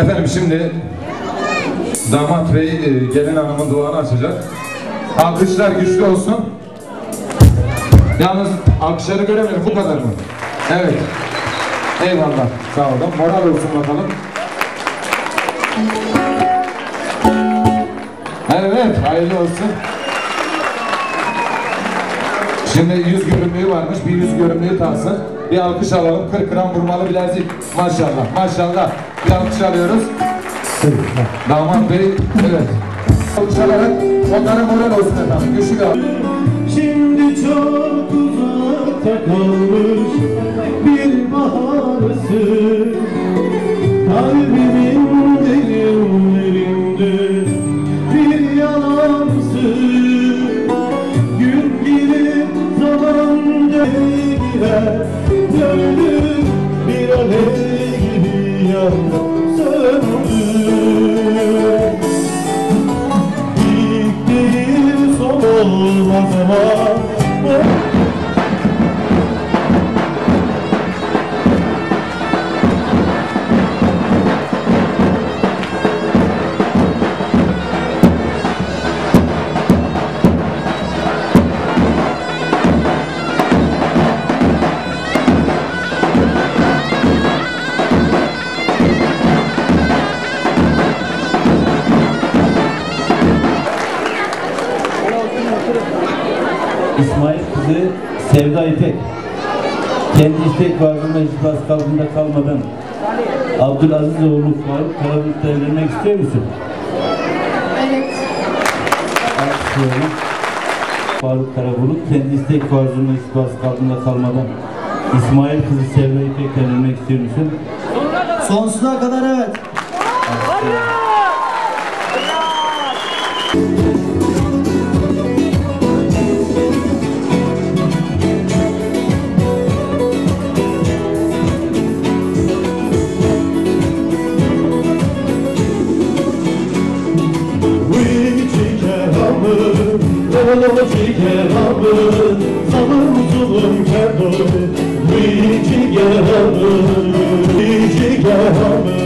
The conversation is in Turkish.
Efendim şimdi damat bey e, gelin hanımın duanı açacak. Alkışlar güçlü olsun. Yalnız alkışları göremiyorum bu kadar mı? Evet. Eyvallah. Sağ olun. Moral olsun bakalım. Evet, hayırlı olsun. Şimdi yüz görümlüğü varmış, bir yüz görümlüğü taksın. Bir alkış alalım, 40 gram vurmalı bilezik. Maşallah, maşallah. Bir alkış alıyoruz. Damat bey, evet. Alkış alarak onlara moral olsun efendim. Güçlü alkış. Şimdi çok uzakta kalmış bir baharısı Kalbimin girer Gönlüm bir alev gibi yanıp söndü İlk değil son olmaz ama İsmail kızı Sevda İpek. Kendi istek varlığında hiç bas kalbinde kalmadan Abdülaziz oğlu Faruk Karabük'te evlenmek istiyor musun? Evet. Alkışlıyorum. Faruk Karabulut kendi istek varzında hiç bas kalbinde kalmadan İsmail kızı Sevda İpek'le evlenmek istiyor musun? Sonsuza kadar evet. Salım zulüm kerdoğu Vici gehamı Vici gehamı